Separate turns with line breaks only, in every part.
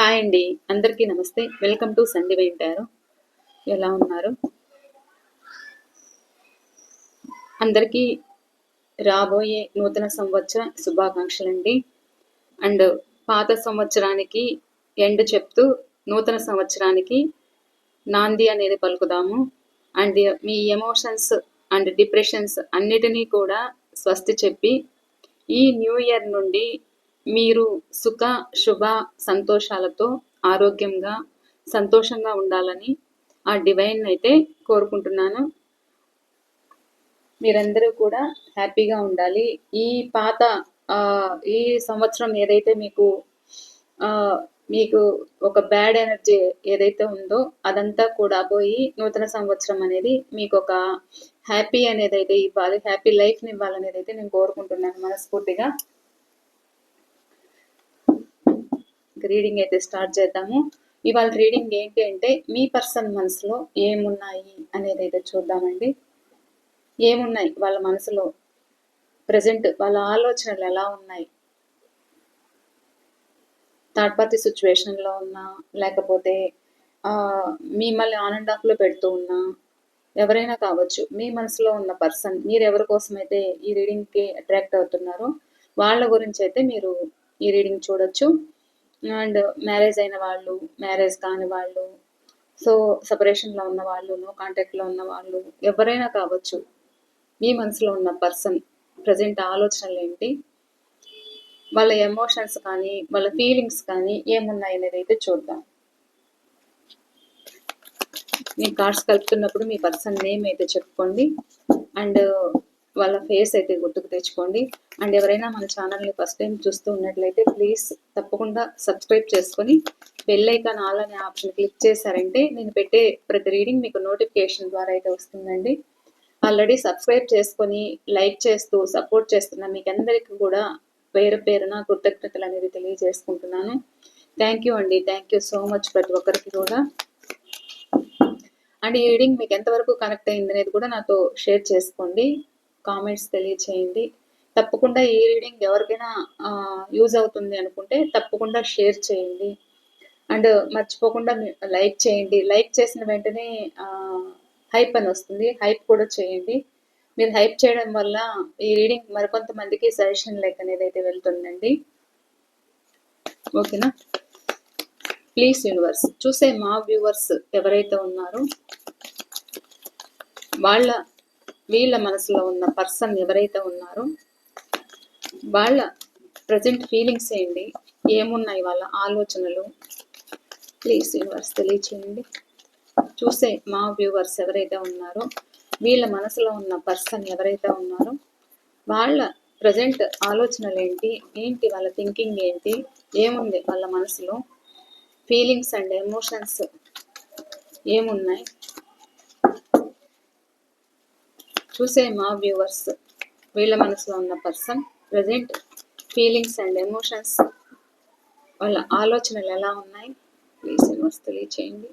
Hi అండి. అందరికీ నమస్తే. వెల్కమ్ టు సండి వెంటారు ఎలా ఉన్నారు? అందరికీ రాబోయే నూతన సంవత్సర శుభాకాంక్షలు అండి. అండ్ పాత సంవత్సరానికి ఎండ్ చెప్తూ నూతన సంవత్సరానికి నాంది అనేది పలుకుదాము. అండ్ మీ ఎమోషన్స్ అండ్ డిప్రెషన్స్ అన్నిటినీ కూడా స్వస్తి చెప్పి ఈ న్యూ ఇయర్ నుండి మీరు సుఖ శుభ సంతోషాలతో ఆరోగ్యంగా సంతోషంగా ఉండాలని ఆ డివైన్ అయితే కోరుకుంటున్నాను. మీరందరూ కూడా హ్యాపీగా ఉండాలి. ఈ పాత ఆ, ఈ సంవత్సరం ఏదైతే మీకు మీకు ఒక బ్యాడ్ ఎనర్జీ ఏదైతే ఉందో అదంతా కూడా పోయి నూతన సంవత్సరం అనేది మీకు ఒక హ్యాపీ అనేది అయితే ఇవ్వాలి. హ్యాపీ లైఫ్ని ఇవ్వాలనేది అయితే నేను కోరుకుంటున్నాను మనస్ఫూర్తిగా. రీడింగ్ అయితే స్టార్ట్ చేద్దాము. ఇవాళ రీడింగ్ ఏంటి అంటే మీ పర్సన్ మనసులో ఏమున్నాయి అనేది అయితే చూద్దామండి. ఏమున్నాయి వాళ్ళ మనసులో? ప్రజెంట్ వాళ్ళ ఆలోచనలు ఎలా ఉన్నాయి? థర్డ్ పార్టీ సిచ్యువేషన్లో ఉన్నా లేకపోతే మిమ్మల్ని ఆన్ అండ్ ఆఫ్లో పెడుతూ ఉన్నా ఎవరైనా కావచ్చు మీ మనసులో ఉన్న పర్సన్ మీరు ఎవరి కోసం అయితే ఈ రీడింగ్కి అట్రాక్ట్ అవుతున్నారో వాళ్ళ గురించి అయితే మీరు ఈ రీడింగ్ చూడొచ్చు. అండ్ మ్యారేజ్ అయిన వాళ్ళు మ్యారేజ్ కాని వాళ్ళు సో సపరేషన్లో ఉన్న వాళ్ళు నో కాంటాక్ట్లో ఉన్న వాళ్ళు ఎవరైనా కావచ్చు మీ మనసులో ఉన్న పర్సన్ ప్రజెంట్ ఆలోచనలు ఏంటి? వాళ్ళ ఎమోషన్స్ కానీ వాళ్ళ ఫీలింగ్స్ కానీ ఏమున్నాయి అనేది అయితే చూద్దాం. మీ కార్డ్స్ కలుపుతున్నప్పుడు మీ పర్సన్ నేమ్ అయితే చెప్పుకోండి. అండ్ వాళ్ళ ఫేస్ అయితే గుర్తుకు తెచ్చుకోండి. అండ్ ఎవరైనా మన ఛానల్ని ఫస్ట్ టైం చూస్తూ ఉన్నట్లయితే ప్లీజ్ తప్పకుండా సబ్స్క్రైబ్ చేసుకొని బెల్ ఐకాన్ ఆల్ అనే ఆప్షన్ క్లిక్ చేశారంటే నేను పెట్టే ప్రతి రీడింగ్ మీకు నోటిఫికేషన్ ద్వారా అయితే వస్తుందండి. ఆల్రెడీ సబ్స్క్రైబ్ చేసుకొని లైక్ చేస్తూ సపోర్ట్ చేస్తున్న మీకు అందరికీ కూడా పేరు పేరున కృతజ్ఞతలు అనేది తెలియజేసుకుంటున్నాను. థ్యాంక్ యూ అండి. థ్యాంక్ యూ సో మచ్ ప్రతి ఒక్కరికి కూడా. అండ్ ఈ రీడింగ్ మీకు ఎంతవరకు కనెక్ట్ అయింది అనేది కూడా నాతో షేర్ చేసుకోండి. కామెంట్స్ తెలియచేయండి. తప్పకుండా ఈ రీడింగ్ ఎవరికైనా యూజ్ అవుతుంది అనుకుంటే తప్పకుండా షేర్ చేయండి. అండ్ మర్చిపోకుండా లైక్ చేయండి. లైక్ చేసిన వెంటనే హైప్ అని వస్తుంది. హైప్ కూడా చేయండి. మీరు హైప్ చేయడం వల్ల ఈ రీడింగ్ మరికొంతమందికి సజెషన్ లైక్ అనేది అయితే వెళ్తుందండి. ఓకేనా ప్లీజ్ యూనివర్స్ చూసే మా వ్యూవర్స్ ఎవరైతే ఉన్నారో వాళ్ళ వీళ్ళ మనసులో ఉన్న పర్సన్ ఎవరైతే ఉన్నారో వాళ్ళ ప్రజెంట్ ఫీలింగ్స్ ఏంటి ఏమున్నాయి వాళ్ళ ఆలోచనలు? ప్లీజ్ యూనివర్స్ తెలియచేయండి. చూసే మా వ్యూవర్స్ ఎవరైతే ఉన్నారో వీళ్ళ మనసులో ఉన్న పర్సన్ ఎవరైతే ఉన్నారో వాళ్ళ ప్రజెంట్ ఆలోచనలు ఏంటి ఏంటి వాళ్ళ థింకింగ్ ఏంటి ఏముంది వాళ్ళ మనసులో? ఫీలింగ్స్ అండ్ ఎమోషన్స్ ఏమున్నాయి? చూసే మా వ్యూవర్స్ వీళ్ళ మనసులో ఉన్న person present feelings and emotions వాళ్ళ ఆలోచనలు ఎలా ఉన్నాయి ప్లీజ్ యూనివర్స్ తెలియచేయండి.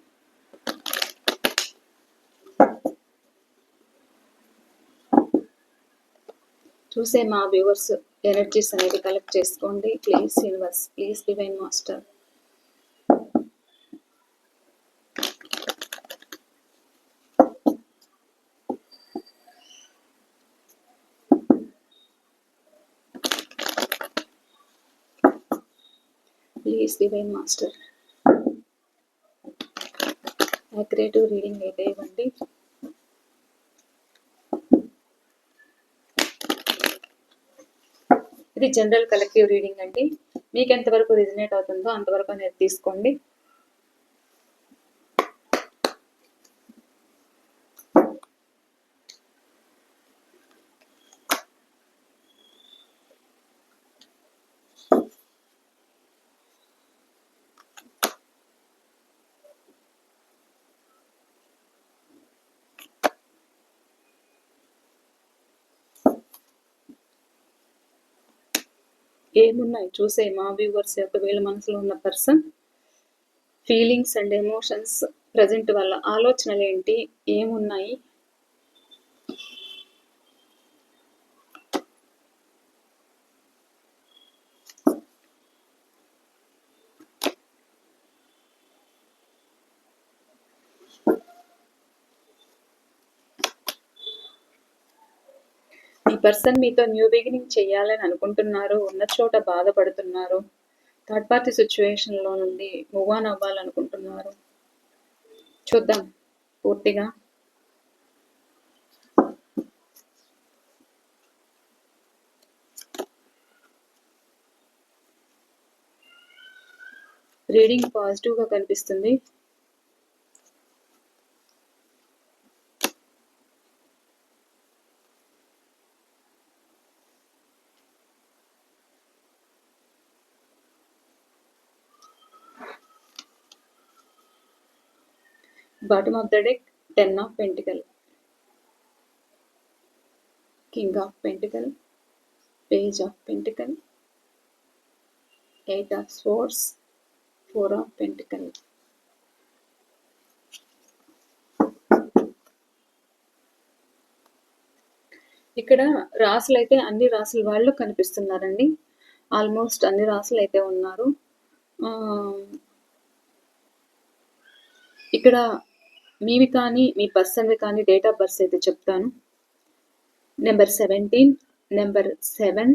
చూసే మా వ్యూవర్స్ ఎనర్జీస్ అనేది కలెక్ట్ చేసుకోండి. Please universe please divine master please divine master a creative reading అయితే ఇవ్వండి. ఇది జనరల్ కలెక్టివ్ రీడింగ్ అండి. మీకు ఎంతవరకు రిజనేట్ అవుతుందో అంతవరకు అనేది తీసుకోండి. ఏమున్నాయి? చూసే మా వ్యూవర్స్ యొక్క వీళ్ళ మనసులో ఉన్న person feelings and emotions present వాళ్ళ ఆలోచనలు ఏంటి ఏమున్నాయి? పర్సన్ మీతో న్యూ బిగినింగ్ చేయాలని అనుకుంటున్నారు ఉన్న చోట బాధపడుతున్నారు థర్డ్ పార్టీ సిచ్యువేషన్లో నుండి మూవ్ ఆన్ అవ్వాలనుకుంటున్నారు. చూద్దాం పూర్తిగా. రీడింగ్ పాజిటివ్గా కనిపిస్తుంది. Bottom of the deck 10 of pentacle king of pentacle page of pentacle eight of swords four of pentacle ఇక్కడ రాసులు అయితే అన్ని రాసుల వాళ్ళు కనిపిస్తున్నారండి ఆల్మోస్ట్ అన్ని రాసులు అయితే ఉన్నారు ఆ, ఇక్కడ మీవి కానీ మీ పర్సన్వి కానీ డేట్ ఆఫ్ బర్త్ అయితే చెప్తాను. Number seventeen number seven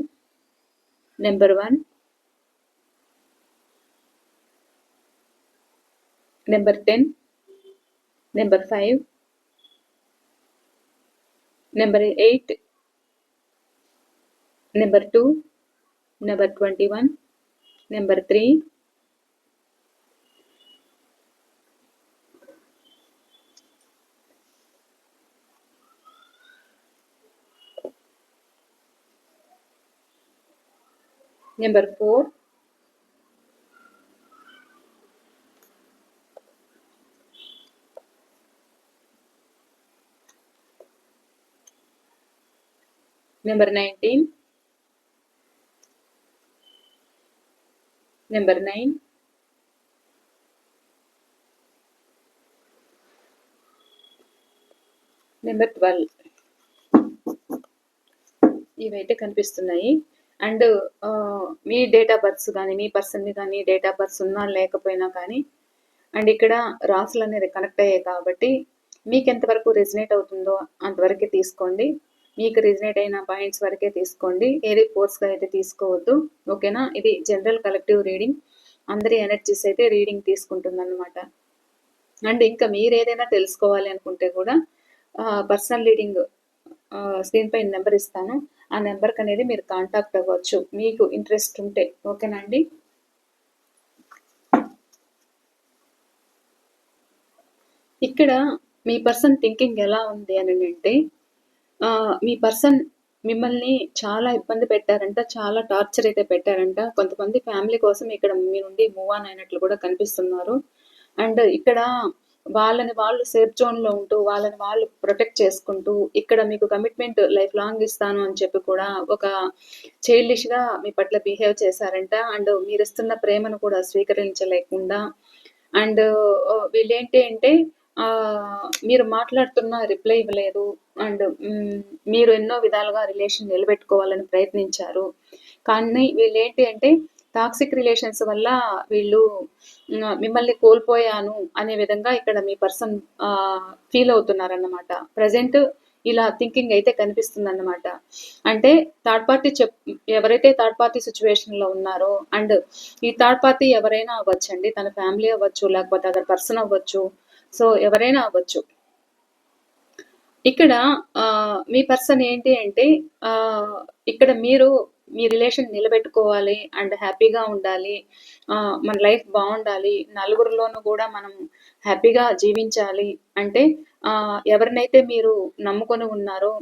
number one number ten number five number eight number two number twenty one number three number four number nineteen number nine number twelve ఇవైతే కనిపిస్తున్నాయి. అండ్ మీ date of births కానీ మీ పర్సన్ది కానీ date of births ఉన్నా లేకపోయినా కానీ and ఇక్కడ రాసులు అనేది కనెక్ట్ అయ్యాయి కాబట్టి మీకు ఎంతవరకు రెజినేట్ అవుతుందో అంతవరకే తీసుకోండి. మీకు రిజనేట్ అయిన పాయింట్స్ వరకే తీసుకోండి. ఏది ఫోర్స్గా అయితే తీసుకోవద్దు. ఓకేనా? ఇది జనరల్ కలెక్టివ్ రీడింగ్. అందరి ఎనర్జీస్ అయితే రీడింగ్ తీసుకుంటుంది అనమాట అండ్ ఇంకా మీరు ఏదైనా తెలుసుకోవాలి అనుకుంటే కూడా పర్సనల్ రీడింగ్ స్క్రీన్ పై నెంబర్ ఇస్తాను. ఆ నెంబర్కి అనేది మీరు కాంటాక్ట్ అవ్వచ్చు. మీకు ఇంట్రెస్ట్ ఉంటే. ఓకేనా అండి? ఇక్కడ మీ పర్సన్ థింకింగ్ ఎలా ఉంది అని అంటే మీ పర్సన్ మిమ్మల్ని చాలా ఇబ్బంది పెట్టారంట చాలా టార్చర్ అయితే పెట్టారంట. కొంతమంది ఫ్యామిలీ కోసం ఇక్కడ మీ నుండి మూవ్ ఆన్ అయినట్లు కూడా కనిపిస్తున్నారు. అండ్ ఇక్కడ వాళ్ళని వాళ్ళు సేఫ్ జోన్లో ఉంటూ వాళ్ళని వాళ్ళు ప్రొటెక్ట్ చేసుకుంటూ ఇక్కడ మీకు కమిట్మెంట్ లైఫ్ లాంగ్ ఇస్తాను అని చెప్పి కూడా ఒక చైల్డిష్గా మీ పట్ల బిహేవ్ చేశారంట. అండ్ మీరు ఇస్తున్న ప్రేమను కూడా స్వీకరించలేకుండా. అండ్ వీళ్ళేంటి అంటే మీరు మాట్లాడుతున్న రిప్లై ఇవ్వలేదు. అండ్ మీరు ఎన్నో విధాలుగా రిలేషన్ నిలబెట్టుకోవాలని ప్రయత్నించారు. కానీ వీళ్ళేంటి అంటే టాక్సిక్ రిలేషన్స్ వల్ల వీళ్ళు మిమ్మల్ని కోల్పోయాను అనే విధంగా ఇక్కడ మీ పర్సన్ ఫీల్ అవుతున్నారన్నమాట. ప్రజెంట్ ఇలా థింకింగ్ అయితే కనిపిస్తుంది అన్నమాట అంటే థర్డ్ పార్టీ చెప్ ఎవరైతే థర్డ్ పార్టీ సిచ్యువేషన్లో ఉన్నారో అండ్ ఈ థర్డ్ పార్టీ ఎవరైనా అవ్వచ్చండి తన ఫ్యామిలీ అవ్వచ్చు లేకపోతే అదర్ పర్సన్ అవ్వచ్చు సో ఎవరైనా అవ్వచ్చు. ఇక్కడ ఆ, మీ పర్సన్ ఏంటి అంటే ఆ, ఇక్కడ మీరు మీ రిలేషన్ నిలబెట్టుకోవాలి అండ్ హ్యాపీగా ఉండాలి. మన లైఫ్ బాగుండాలి. నలుగురిలోనూ కూడా మనం హ్యాపీగా జీవించాలి. అంటే ఎవరినైతే మీరు నమ్ముకొని ఉన్నారో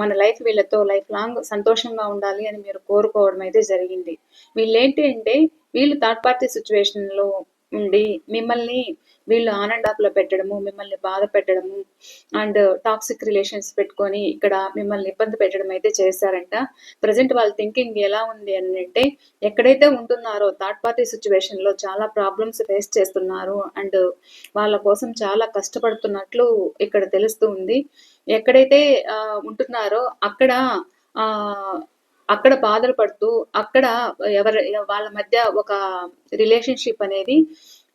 మన లైఫ్ వీళ్ళతో లైఫ్ లాంగ్ సంతోషంగా ఉండాలి అని మీరు కోరుకోవడం అయితే జరిగింది. వీళ్ళేంటి అంటే వీళ్ళు థర్డ్ పార్టీ సిచ్యువేషన్లో ఉండి మిమ్మల్ని వీళ్ళు ఆన్ అండ్ ఆఫ్లో పెట్టడము మిమ్మల్ని బాధ పెట్టడము అండ్ టాక్సిక్ రిలేషన్స్ పెట్టుకొని ఇక్కడ మిమ్మల్ని ఇబ్బంది పెట్టడం అయితే చేశారంట. ప్రజెంట్ వాళ్ళ థింకింగ్ ఎలా ఉంది అని అంటే ఎక్కడైతే ఉంటున్నారో థర్డ్ పార్టీ సిచ్యువేషన్లో చాలా ప్రాబ్లమ్స్ ఫేస్ చేస్తున్నారు అండ్ వాళ్ళ కోసం చాలా కష్టపడుతున్నట్లు ఇక్కడ తెలుస్తూ ఉంది. ఎక్కడైతే ఉంటున్నారో అక్కడ ఆ అక్కడ బాధలు పడుతూ అక్కడ ఎవరి వాళ్ళ మధ్య ఒక రిలేషన్షిప్ అనేది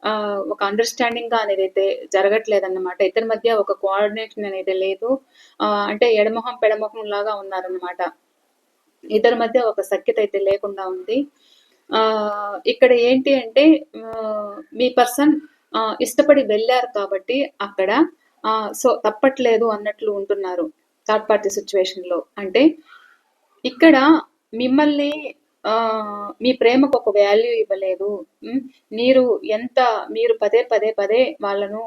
ఆహ్, ఒక అండర్‌స్టాండింగ్‌గా అయితే జరగట్లేదన్నమాట. ఇద్దరి మధ్య ఒక కోఆర్డినేషన్ అనేది లేదు. అంటే ఎడమొహం, లాగా ఉన్నారన్నమాట. ఇద్దరి మధ్య ఒక సఖ్యత అయితే లేకుండా ఉంది. ఇక్కడ ఏంటి అంటే మీ పర్సన్ ఇష్టపడి వెళ్ళారు కాబట్టి అక్కడ సో, తప్పట్లేదు అన్నట్లు ఉంటున్నారు. థర్డ్ పార్టీ సిచ్యువేషన్లో అంటే ఇక్కడ మిమ్మల్ని మీ ప్రేమకు ఒక వాల్యూ ఇవ్వలేదు. మీరు ఎంత మీరు పదే, పదే, పదే వాళ్ళను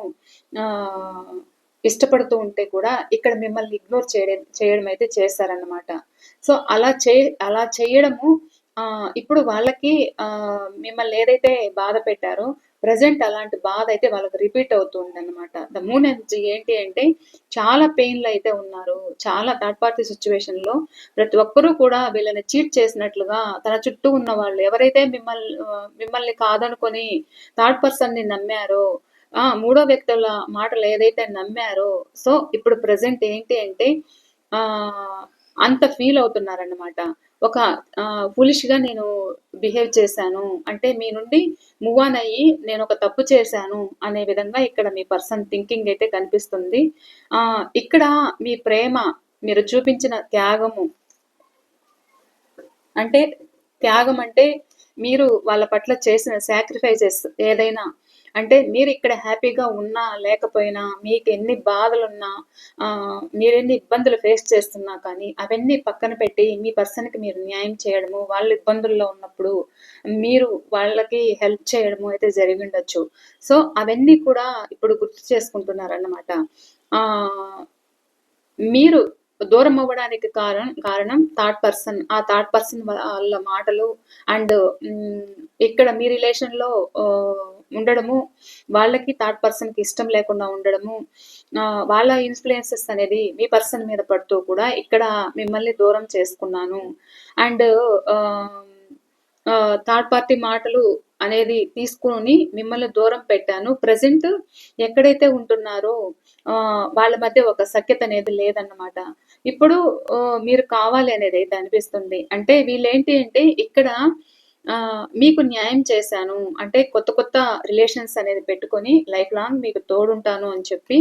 ఇష్టపడుతూ ఉంటే కూడా ఇక్కడ మిమ్మల్ని ఇగ్నోర్ చేయడం చేయడం అయితే చేశారన్నమాట. సో, అలా చే అలా చేయడము ఇప్పుడు వాళ్ళకి మిమ్మల్ని ఏదైతే బాధ పెట్టారో ప్రజెంట్ అలాంటి బాధ అయితే వాళ్ళకి రిపీట్ అవుతుందన్నమాట. ద మూన్ ఎనర్జీ ఏంటి అంటే చాలా పెయిన్లు అయితే ఉన్నారు. చాలా థర్డ్ పార్టీ లో ప్రతి ఒక్కరు కూడా వీళ్ళని చీట్ చేసినట్లుగా తన చుట్టూ ఉన్న వాళ్ళు ఎవరైతే మిమ్మల్ని మిమ్మల్ని కాదనుకొని థర్డ్ పర్సన్‌ని నమ్మారో ఆ! మూడో వ్యక్తుల మాటలు ఏదైతే నమ్మారో సో, ఇప్పుడు ప్రజెంట్ ఏంటి అంటే ఆ అంత ఫీల్ అవుతున్నారన్నమాట. ఒక ఆహ్, నేను బిహేవ్ చేశాను. అంటే మీ నుండి మూవ్ ఆన్ అయ్యి ఒక తప్పు చేశాను అనే విధంగా ఇక్కడ మీ పర్సన్ థింకింగ్ అయితే కనిపిస్తుంది. ఇక్కడ మీ ప్రేమ మీరు చూపించిన త్యాగము అంటే త్యాగం అంటే మీరు వాళ్ళ పట్ల చేసిన సాక్రిఫైజెస్ ఏదైనా అంటే మీరు ఇక్కడ హ్యాపీగా ఉన్నా లేకపోయినా మీకు ఎన్ని బాధలున్నా మీరెన్ని ఇబ్బందులు ఫేస్ చేస్తున్నా కానీ అవన్నీ పక్కన పెట్టి మీ పర్సన్‌కి మీరు న్యాయం చేయడము, వాళ్ళు ఇబ్బందుల్లో ఉన్నప్పుడు మీరు వాళ్ళకి హెల్ప్ చేయడము అయితే జరిగి ఉండొచ్చు సో, అవన్నీ కూడా ఇప్పుడు గుర్తు చేసుకుంటున్నారన్నమాట. మీరు దూరం అవ్వడానికి కారణం కారణం థర్డ్ పర్సన్. ఆ థర్డ్ పర్సన్ వాళ్ళ మాటలు అండ్ ఇక్కడ మీ రిలేషన్‌లో ఉండడము, వాళ్ళకి థర్డ్ పర్సన్‌కి ఇష్టం లేకుండా ఉండడము, వాళ్ళ ఇన్‌ఫ్లుయెన్సెస్ అనేది మీ పర్సన్ మీద పడుతూ కూడా ఇక్కడ మిమ్మల్ని దూరం చేసుకున్నాను. అండ్ థర్డ్ పార్టీ మాటలు అనేది తీసుకొని మిమ్మల్ని దూరం పెట్టాను. ప్రజెంట్ ఎక్కడైతే ఉంటున్నారో వాళ్ళ మధ్య ఒక సఖ్యత అనేది లేదన్నమాట. ఇప్పుడు మీరు కావాలి అయితే అనిపిస్తుంది. అంటే వీళ్ళేంటి అంటే ఇక్కడ మీకు న్యాయం చేశాను. అంటే కొత్త కొత్త రిలేషన్స్ అనేది పెట్టుకొని లైఫ్ లాంగ్ మీకు తోడుంటాను అని చెప్పి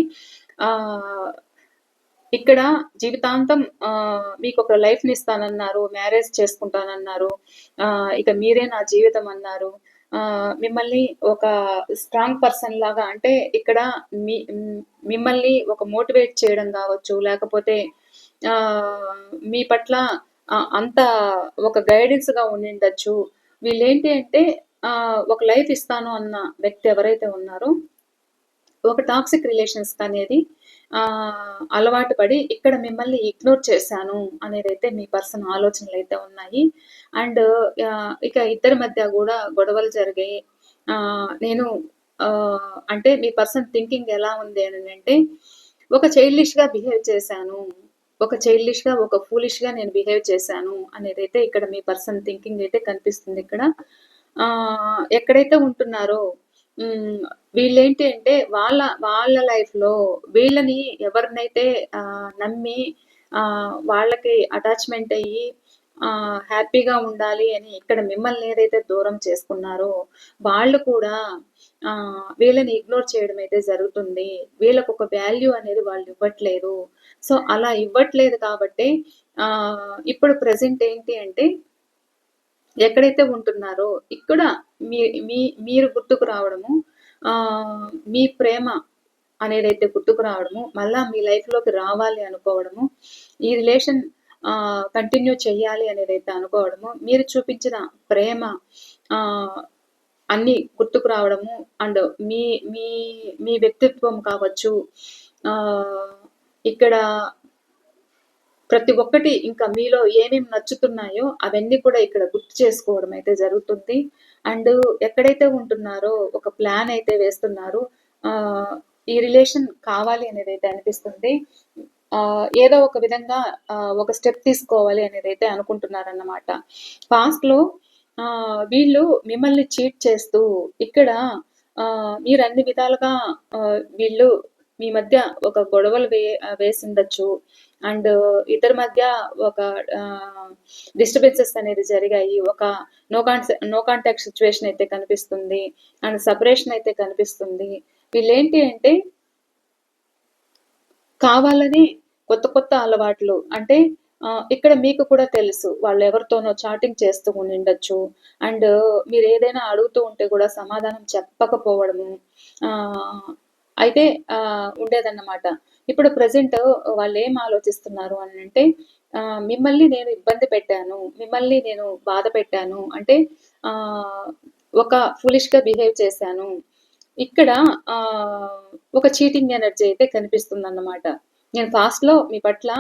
ఇక్కడ జీవితాంతం మీకు ఒక లైఫ్ని ఇస్తానన్నారు మ్యారేజ్ చేసుకుంటానన్నారు. ఇక మీరే నా జీవితం అన్నారు. మిమ్మల్ని ఒక స్ట్రాంగ్ పర్సన్ లాగా అంటే ఇక్కడ మీ మిమ్మల్ని ఒక మోటివేట్ చేయడం కావచ్చు లేకపోతే మీ పట్ల అంత ఒక గైడెన్స్‌గా ఉండిండొచ్చు. వీళ్ళేంటి అంటే ఒక లైఫ్ ఇస్తాను అన్న వ్యక్తి ఎవరైతే ఉన్నారో ఒక టాక్సిక్ రిలేషన్స్ అనేది అలవాటు పడి ఇక్కడ మిమ్మల్ని ఇగ్నోర్ చేశాను అనేదైతే మీ పర్సన్ ఆలోచనలు అయితే ఉన్నాయి. అండ్ ఇక ఇద్దరి మధ్య కూడా గొడవలు జరిగాయి. నేను అంటే మీ పర్సన్ థింకింగ్ ఎలా ఉంది అని అంటే ఒక చైల్డిష్‌గా బిహేవ్ చేశాను. ఒక చైల్డిష్‌గా, ఒక ఫూలిష్‌గా నేను బిహేవ్ చేశాను అనేది అయితే ఇక్కడ మీ పర్సన్ థింకింగ్ అయితే కనిపిస్తుంది ఇక్కడ ఎక్కడైతే ఉంటున్నారో వీళ్ళేంటి అంటే వాళ్ళ వాళ్ళ లైఫ్‌లో వీళ్ళని ఎవరినైతే నమ్మి వాళ్ళకి అటాచ్‌మెంట్ అయ్యి హ్యాపీగా ఉండాలి అని ఇక్కడ మిమ్మల్ని ఏదైతే దూరం చేసుకున్నారో వాళ్ళు కూడా వీళ్ళని ఇగ్నోర్ చేయడం అయితే జరుగుతుంది. వీళ్ళకు ఒక వాల్యూ అనేది వాళ్ళు ఇవ్వట్లేదు. సో, అలా ఇవ్వట్లేదు కాబట్టి ఇప్పుడు ప్రజెంట్ ఏంటి అంటే ఎక్కడైతే ఉంటున్నారో ఇక్కడ మీ మీ మీరు గుర్తుకు రావడము ఆ మీ ప్రేమ అనేదైతే గుర్తుకు రావడము, మళ్ళా మీ లైఫ్‌లోకి రావాలి అనుకోవడము, ఈ రిలేషన్ ఆ కంటిన్యూ చేయాలి అనేదైతే అనుకోవడము, మీరు చూపించిన ప్రేమ ఆ అన్ని గుర్తుకు రావడము అండ్ మీ మీ మీ వ్యక్తిత్వం కావచ్చు. ఆ ఇక్కడ ప్రతి ఒక్కటి ఇంకా మీలో ఏమేమి నచ్చుతున్నాయో అవన్నీ కూడా ఇక్కడ గుర్తు చేసుకోవడం అయితే జరుగుతుంది. అండ్ ఎక్కడైతే ఉంటున్నారో ఒక ప్లాన్ అయితే వేస్తున్నారు. ఈ రిలేషన్ కావాలి అనేది అయితే అనిపిస్తుంది. ఏదో ఒక విధంగా ఒక స్టెప్ తీసుకోవాలి అనేది అయితే అనుకుంటున్నారన్నమాట. పాస్ట్‌లో వీళ్ళు మిమ్మల్ని చీట్ చేస్తూ ఇక్కడ మీరు అన్ని విధాలుగా వీళ్ళు మీ మధ్య ఒక గొడవలు వే వేసిండొచ్చు అండ్ ఇద్దరి మధ్య ఒక డిస్టర్బెన్సెస్ అనేది జరిగాయి. ఒక no con no contact situation అయితే కనిపిస్తుంది. అండ్ సపరేషన్ అయితే కనిపిస్తుంది. వీళ్ళేంటి అంటే కావాలని కొత్త కొత్త అలవాట్లు. అంటే ఇక్కడ మీకు కూడా తెలుసు వాళ్ళు ఎవరితోనో చాటింగ్ చేస్తూ ఉండొచ్చు అండ్ మీరు ఏదైనా అడుగుతూ ఉంటే కూడా సమాధానం చెప్పకపోవడము ఆ, అయితే ఉండేదన్నమాట. ఇప్పుడు ప్రజెంట్ వాళ్ళు ఏం ఆలోచిస్తున్నారు అని అంటే మిమ్మల్ని నేను ఇబ్బంది పెట్టాను మిమ్మల్ని నేను బాధ పెట్టాను అంటే ఒక ఫులిష్గా బిహేవ్ చేశాను. ఇక్కడ ఒక చీటింగ్ ఎనర్జీ అయితే కనిపిస్తుంది అన్నమాట నేను ఫాస్ట్లో మీ పట్ల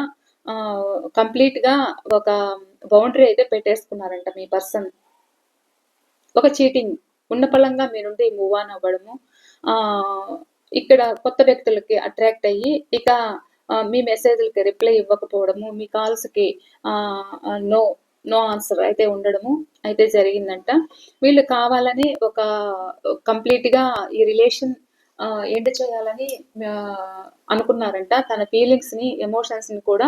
కంప్లీట్గా ఒక బౌండరీ అయితే పెట్టేసుకున్నారంట మీ పర్సన్ ఒక చీటింగ్ ఉన్న పలంగా మీ నుండి మూవ్ ఆన్ అవ్వడము ఇక్కడ కొత్త వ్యక్తులకి అట్రాక్ట్ అయ్యి ఇక మీ మెసేజ్లకి రిప్లై ఇవ్వకపోవడము మీ కాల్స్కి నో నో ఆన్సర్ అయితే ఉండడము అయితే జరిగిందంట. వీళ్ళు కావాలని ఒక కంప్లీట్గా ఈ రిలేషన్ ఎండ్ చేయాలని అనుకున్నారంట. తన ఫీలింగ్స్ని ఎమోషన్స్ని కూడా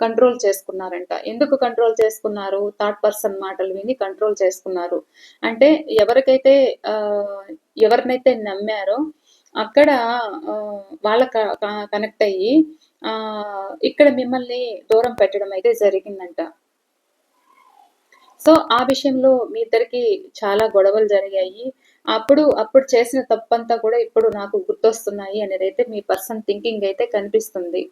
కంట్రోల్ చేసుకున్నారంట. ఎందుకు కంట్రోల్ చేసుకున్నారు? థర్డ్ పర్సన్ మాటలు విని కంట్రోల్ చేసుకున్నారు. అంటే ఎవరికైతే ఆ, ఎవరినైతే నమ్మారో అక్కడ వాళ్ళ కనెక్ట్ అయ్యి ఆ, ఇక్కడ మిమ్మల్ని దూరం పెట్టడం అయితే జరిగిందంట. సో ఆ విషయంలో మీ ఇద్దరికి చాలా గొడవలు జరిగాయి. అప్పుడు అప్పుడు చేసిన తప్పంతా కూడా ఇప్పుడు నాకు గుర్తొస్తున్నాయి అనేది అయితే మీ పర్సన్ థింకింగ్ అయితే కనిపిస్తుంది.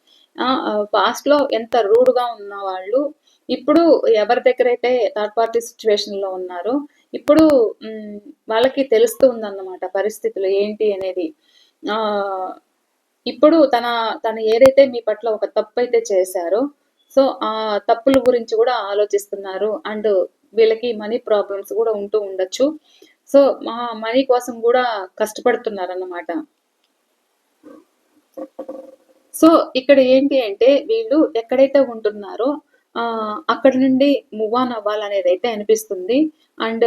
పాస్ట్లో ఎంత రూడ్గా ఉన్న వాళ్ళు ఇప్పుడు ఎవరి దగ్గర అయితే థర్డ్ పార్టీ సిచ్యువేషన్లో ఉన్నారో ఇప్పుడు వాళ్ళకి తెలుస్తూ ఉందన్నమాట పరిస్థితులు ఏంటి అనేది. ఇప్పుడు తన తను ఏదైతే మీ పట్ల ఒక తప్పు అయితే చేశారో సో ఆ తప్పుల గురించి కూడా ఆలోచిస్తున్నారు. అండ్ వీళ్ళకి మనీ ప్రాబ్లమ్స్ కూడా ఉంటూ ఉండొచ్చు. సో మా మనీ కోసం కూడా కష్టపడుతున్నారు అన్నమాట సో ఇక్కడ ఏంటి అంటే వీళ్ళు ఎక్కడైతే ఉంటున్నారో ఆ, అక్కడ నుండి మూవ్ ఆన్ అవ్వాలనేది అయితే అనిపిస్తుంది. అండ్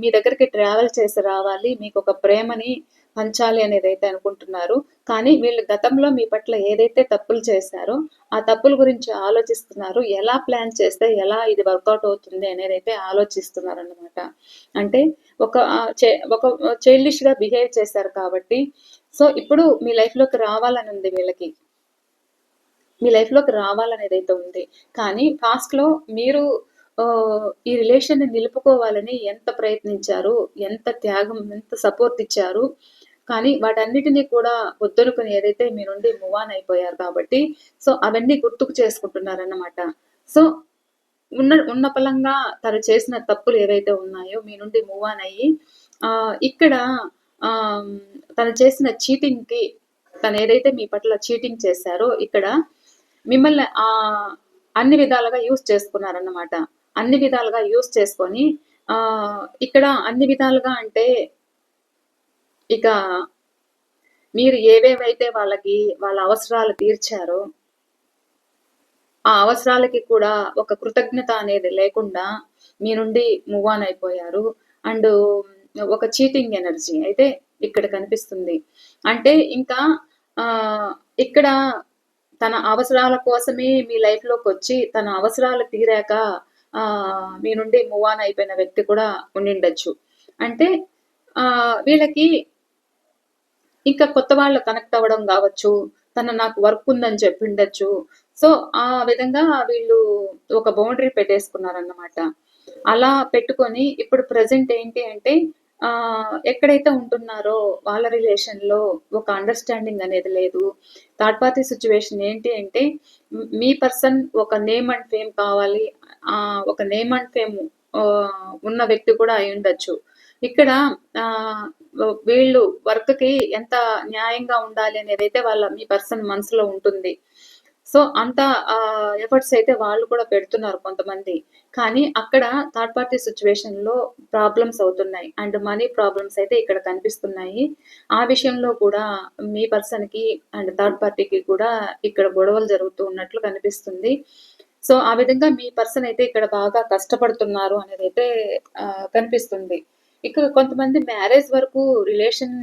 మీ దగ్గరికి ట్రావెల్ చేసి రావాలి మీకు ఒక ప్రేమని పంచాలి అనేది అయితే అనుకుంటున్నారు. కానీ వీళ్ళు గతంలో మీ పట్ల ఏదైతే తప్పులు చేశారో ఆ తప్పుల గురించి ఆలోచిస్తున్నారు. ఎలా ప్లాన్ చేస్తే ఎలా ఇది వర్కౌట్ అవుతుంది అనేది అయితే ఆలోచిస్తున్నారు అనమాట అంటే ఒక ఒక చైల్డిష్గా బిహేవ్ చేశారు కాబట్టి. సో ఇప్పుడు మీ లైఫ్లోకి రావాలని ఉంది వీళ్ళకి. మీ లైఫ్లోకి రావాలనేది అయితే ఉంది. కానీ పాస్ట్లో మీరు ఆ, ఈ రిలేషన్ని నిలుపుకోవాలని ఎంత ప్రయత్నించారు? ఎంత త్యాగం ఎంత సపోర్ట్ ఇచ్చారు? కానీ వాటన్నిటినీ కూడా వద్దనుకుని ఏదైతే మీ నుండి మూవ్ ఆన్ అయిపోయారు కాబట్టి సో అవన్నీ గుర్తుకు చేసుకుంటున్నారన్నమాట. సో ఉన్న ఉన్న పలంగా తను చేసిన తప్పులు ఏవైతే ఉన్నాయో మీ నుండి మూవ్ ఆన్ అయ్యి ఆ ఇక్కడ ఆ తను చేసిన చీటింగ్కి తను ఏదైతే మీ పట్ల చీటింగ్ చేశారో ఇక్కడ మిమ్మల్ని ఆ అన్ని విధాలుగా యూస్ చేసుకున్నారన్నమాట. అన్ని విధాలుగా యూస్ చేసుకొని ఆ ఇక్కడ అన్ని విధాలుగా అంటే ఇక మీరు ఏవేవైతే వాళ్ళకి వాళ్ళ అవసరాలు తీర్చారో ఆ అవసరాలకి కూడా ఒక కృతజ్ఞత అనేది లేకుండా మీ నుండి మూవ్ ఆన్ అయిపోయారు. అండ్ ఒక చీటింగ్ ఎనర్జీ అయితే ఇక్కడ కనిపిస్తుంది. అంటే ఇంకా ఆ ఇక్కడ తన అవసరాల కోసమే మీ లైఫ్లోకి వచ్చి తన అవసరాలు తీరాక ఆ మీ నుండి మూవ్ ఆన్ అయిపోయిన వ్యక్తి కూడా ఉండిండొచ్చు అంటే ఆ వీళ్ళకి ఇంకా కొత్త వాళ్ళు కనెక్ట్ అవ్వడం కావచ్చు తన నాకు వర్క్ ఉందని చెప్పిండొచ్చు సో ఆ విధంగా వీళ్ళు ఒక బౌండరీ పెట్టేసుకున్నారన్నమాట. అలా పెట్టుకొని ఇప్పుడు ప్రజెంట్ ఏంటి అంటే ఆ ఎక్కడైతే ఉంటున్నారో వాళ్ళ రిలేషన్లో ఒక అండర్స్టాండింగ్ అనేది లేదు. థర్డ్ పార్టీ సిచ్యువేషన్ ఏంటి అంటే మీ పర్సన్ ఒక నేమ్ అండ్ ఫేమ్ కావాలి. ఆ ఒక నేమ్ అండ్ ఫేమ్ ఉన్న వ్యక్తి కూడా అయి ఉండొచ్చు. ఇక్కడ ఆ వీళ్ళు వర్క్కి ఎంత న్యాయంగా ఉండాలి అనేది అయితే వాళ్ళ మీ పర్సన్ మనసులో ఉంటుంది. సో అంత ఎఫర్ట్స్ అయితే వాళ్ళు కూడా పెడుతున్నారు కొంతమంది. కానీ అక్కడ థర్డ్ పార్టీ సిచ్యువేషన్లో ప్రాబ్లమ్స్ అవుతున్నాయి. అండ్ మనీ ప్రాబ్లమ్స్ అయితే ఇక్కడ కనిపిస్తున్నాయి. ఆ విషయంలో కూడా మీ పర్సన్కి అండ్ థర్డ్ పార్టీకి కూడా ఇక్కడ గొడవలు జరుగుతూ ఉన్నట్లు కనిపిస్తుంది. సో ఆ విధంగా మీ పర్సన్ అయితే ఇక్కడ బాగా కష్టపడుతున్నారు అనేది అయితే కనిపిస్తుంది. ఇక్కడ కొంతమంది మ్యారేజ్ వరకు రిలేషన్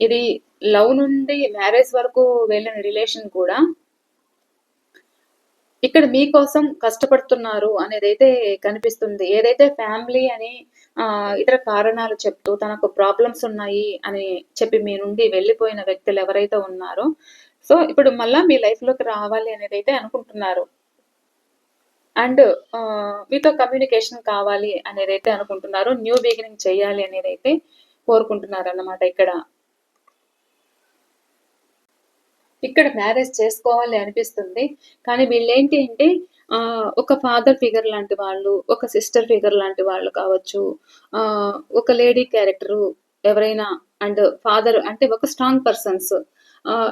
ఇది లవ్ నుండి మ్యారేజ్ వరకు వెళ్ళిన రిలేషన్ కూడా ఇక్కడ మీకోసం కష్టపడుతున్నారు అనేది అయితే కనిపిస్తుంది. ఏదైతే ఫ్యామిలీ అని ఇతర కారణాలు చెప్తూ తనకు ప్రాబ్లమ్స్ ఉన్నాయి అని చెప్పి మీ నుండి వెళ్ళిపోయిన వ్యక్తులు ఎవరైతే ఉన్నారో సో ఇప్పుడు మళ్ళీ మీ లైఫ్లోకి రావాలి అనేది అయితే అనుకుంటున్నారు. అండ్ మీతో కమ్యూనికేషన్ కావాలి అనేది అయితే అనుకుంటున్నారు న్యూ బిగినింగ్ చేయాలి అనేది అయితే కోరుకుంటున్నారు అన్నమాట ఇక్కడ. ఇక్కడ మ్యారేజ్ చేసుకోవాలి అనిపిస్తుంది కానీ వీళ్ళేంటి అంటే ఒక ఫాదర్ ఫిగర్ లాంటి వాళ్ళు ఒక సిస్టర్ ఫిగర్ లాంటి వాళ్ళు కావచ్చు ఒక లేడీ క్యారెక్టరు ఎవరైనా అండ్ ఫాదర్ అంటే ఒక స్ట్రాంగ్ పర్సన్స్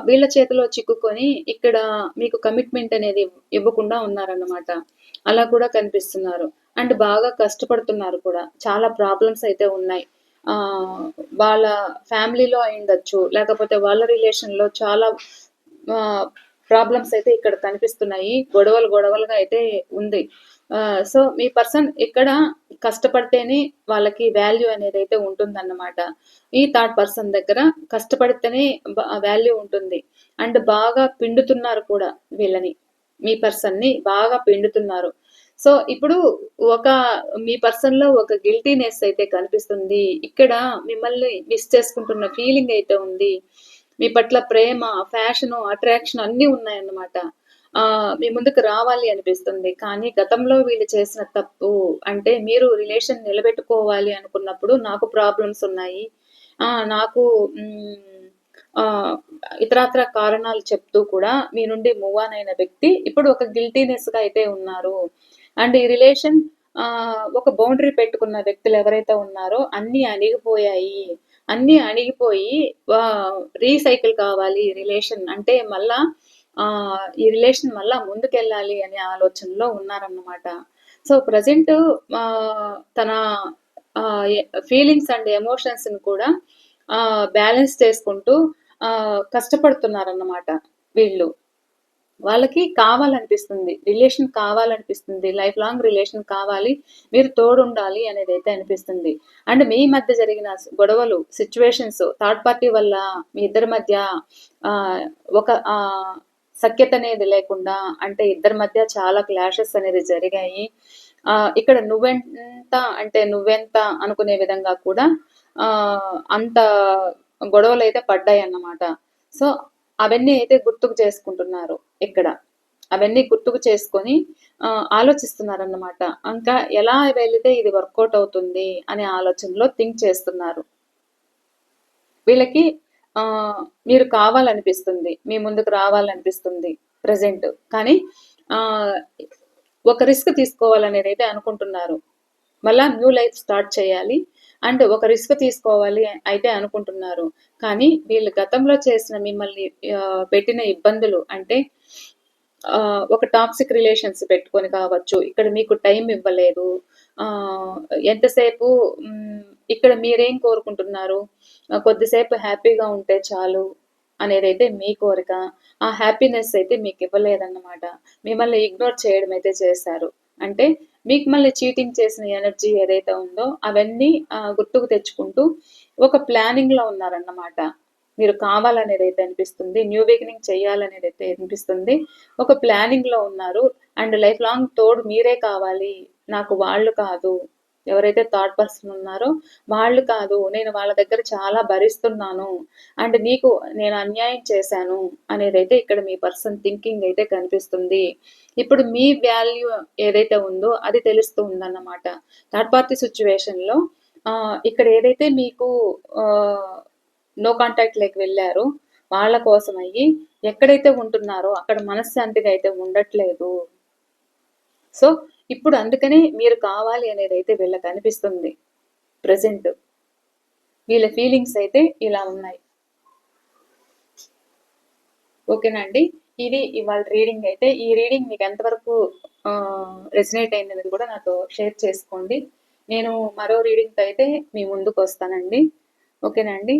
వీళ్ళ చేతిలో చిక్కుకొని ఇక్కడ మీకు కమిట్మెంట్ అనేది ఇవ్వకుండా ఉన్నారన్నమాట. అలా కూడా కనిపిస్తున్నారు. అండ్ బాగా కష్టపడుతున్నారు కూడా. చాలా ప్రాబ్లమ్స్ అయితే ఉన్నాయి. ఆ వాళ్ళ ఫ్యామిలీలో అయిండొచ్చు లేకపోతే వాళ్ళ రిలేషన్లో చాలా ప్రాబ్లమ్స్ అయితే ఇక్కడ కనిపిస్తున్నాయి. గొడవలు గొడవలుగా అయితే ఉంది. సో మీ పర్సన్ ఇక్కడ కష్టపడితేనే వాళ్ళకి వాల్యూ అనేది అయితే ఉంటుందన్నమాట. ఈ థర్డ్ పర్సన్ దగ్గర కష్టపడితేనే వాల్యూ ఉంటుంది. అండ్ బాగా పిండుతున్నారు కూడా వీళ్ళని. మీ పర్సన్ని బాగా పిండుతున్నారు. సో ఇప్పుడు ఒక మీ పర్సన్లో ఒక గిల్టీనెస్ అయితే కనిపిస్తుంది. ఇక్కడ మిమ్మల్ని మిస్ చేసుకుంటున్న ఫీలింగ్ అయితే ఉంది. మీ పట్ల ప్రేమ ఫ్యాషన్ అట్రాక్షన్ అన్నీ ఉన్నాయన్నమాట. మీ ముందుకు రావాలి అనిపిస్తుంది. కానీ గతంలో వీళ్ళు చేసిన తప్పు అంటే మీరు రిలేషన్ నిలబెట్టుకోవాలి అనుకున్నప్పుడు నాకు ప్రాబ్లమ్స్ ఉన్నాయి. నాకు ఇతరత్ర కారణాలు చెప్తూ కూడా మీ నుండి మూవ్ ఆన్ అయిన వ్యక్తి ఇప్పుడు ఒక గిల్టీనెస్గా అయితే ఉన్నారు. అండ్ ఈ రిలేషన్ ఒక బౌండరీ పెట్టుకున్న వ్యక్తులు ఎవరైతే ఉన్నారో అన్ని అణిగిపోయాయి. అన్నీ అణిగిపోయి రీసైకిల్ కావాలి రిలేషన్. అంటే మళ్ళా ఈ రిలేషన్ మళ్ళా ముందుకెళ్ళాలి అనే ఆలోచనలో ఉన్నారన్నమాట. సో ప్రజెంట్ తన ఫీలింగ్స్ అండ్ ఎమోషన్స్ని కూడా బ్యాలెన్స్ చేసుకుంటూ ఆ కష్టపడుతున్నారన్నమాట వీళ్ళు. వాళ్ళకి కావాలనిపిస్తుంది. రిలేషన్ కావాలనిపిస్తుంది. లైఫ్ లాంగ్ రిలేషన్ కావాలి. మీరు తోడుండాలి అనేది అయితే అనిపిస్తుంది. అండ్ మీ మధ్య జరిగిన గొడవలు సిచ్యువేషన్స్ థర్డ్ పార్టీ వల్ల మీ ఇద్దరి మధ్య ఆ, ఒక సఖ్యత అనేది లేకుండా అంటే ఇద్దరి మధ్య చాలా క్లాషెస్ అనేది జరిగాయి. ఆ, ఇక్కడ నువ్వెంత అంటే నువ్వెంత అనుకునే విధంగా కూడా ఆ, అంత గొడవలు అయితే పడ్డాయి అన్నమాట సో అవన్నీ అయితే గుర్తుకు చేసుకుంటున్నారు ఇక్కడ. అవన్నీ గుర్తుకు చేసుకొని ఆలోచిస్తున్నారు ఆలోచిస్తున్నారన్నమాట. ఇంకా ఎలా వెళితే ఇది వర్కౌట్ అవుతుంది అనే ఆలోచనలో థింక్ చేస్తున్నారు. వీళ్ళకి మీరు కావాలనిపిస్తుంది మీ ముందుకు రావాలనిపిస్తుంది ప్రజెంట్ కానీ ఒక రిస్క్ తీసుకోవాలనేది అయితే అనుకుంటున్నారు. మళ్ళా న్యూ లైఫ్ స్టార్ట్ చేయాలి. అండ్ ఒక రిస్క్ తీసుకోవాలి అయితే అనుకుంటున్నారు. కానీ వీళ్ళు గతంలో చేసిన మిమ్మల్ని పెట్టిన ఇబ్బందులు అంటే ఒక టాక్సిక్ రిలేషన్స్ పెట్టుకొని కావచ్చు. ఇక్కడ మీకు టైం ఇవ్వలేదు. ఎంతసేపు ఇక్కడ మీరేం కోరుకుంటున్నారు? కొద్దిసేపు హ్యాపీగా ఉంటే చాలు అనేది అయితే మీ కోరిక. ఆ హ్యాపీనెస్ అయితే మీకు ఇవ్వలేదన్నమాట. మిమ్మల్ని ఇగ్నోర్ చేయడం అయితే చేశారు. అంటే మీకు మళ్ళీ చీటింగ్ చేసిన ఎనర్జీ ఏదైతే ఉందో అవన్నీ గుర్తుకు తెచ్చుకుంటూ ఒక ప్లానింగ్లో ఉన్నారన్నమాట. మీరు కావాలనేది అయితే అనిపిస్తుంది న్యూ బిగినింగ్ చేయాలనేది అయితే అనిపిస్తుంది ఒక ప్లానింగ్లో ఉన్నారు. అండ్ లైఫ్ లాంగ్ తోడు మీరే కావాలి. నాకు వాళ్ళు కాదు. ఎవరైతే థర్డ్ పర్సన్ ఉన్నారో వాళ్ళు కాదు నేను వాళ్ళ దగ్గర చాలా భరిస్తున్నాను అండ్ నీకు నేను అన్యాయం చేశాను అనేది అయితే ఇక్కడ మీ పర్సన్ థింకింగ్ అయితే కనిపిస్తుంది. ఇప్పుడు మీ వాల్యూ ఏదైతే ఉందో అది తెలుస్తూ ఉందన్నమాట. థర్డ్ పార్టీ సిచ్యువేషన్లో ఆ, ఇక్కడ ఏదైతే మీకు నో కాంటాక్ట్ లేక వెళ్ళారో వాళ్ళ కోసం అయ్యి ఎక్కడైతే ఉంటున్నారో అక్కడ మనశ్శాంతిగా అయితే ఉండట్లేదు. సో ఇప్పుడు అందుకనే మీరు కావాలి అనేది అయితే వీళ్ళకి అనిపిస్తుంది. ప్రజెంట్ వీళ్ళ ఫీలింగ్స్ అయితే ఇలా ఉన్నాయి. ఓకేనండి ఇది ఇవాళ రీడింగ్ అయితే. ఈ రీడింగ్ మీకు ఎంతవరకు రెసినేట్ అయింది అనేది కూడా నాతో షేర్ చేసుకోండి. నేను మరో రీడింగ్తో అయితే మీ ముందుకు వస్తానండి. ఓకేనండి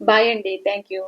బాయ్ అండి. Thank you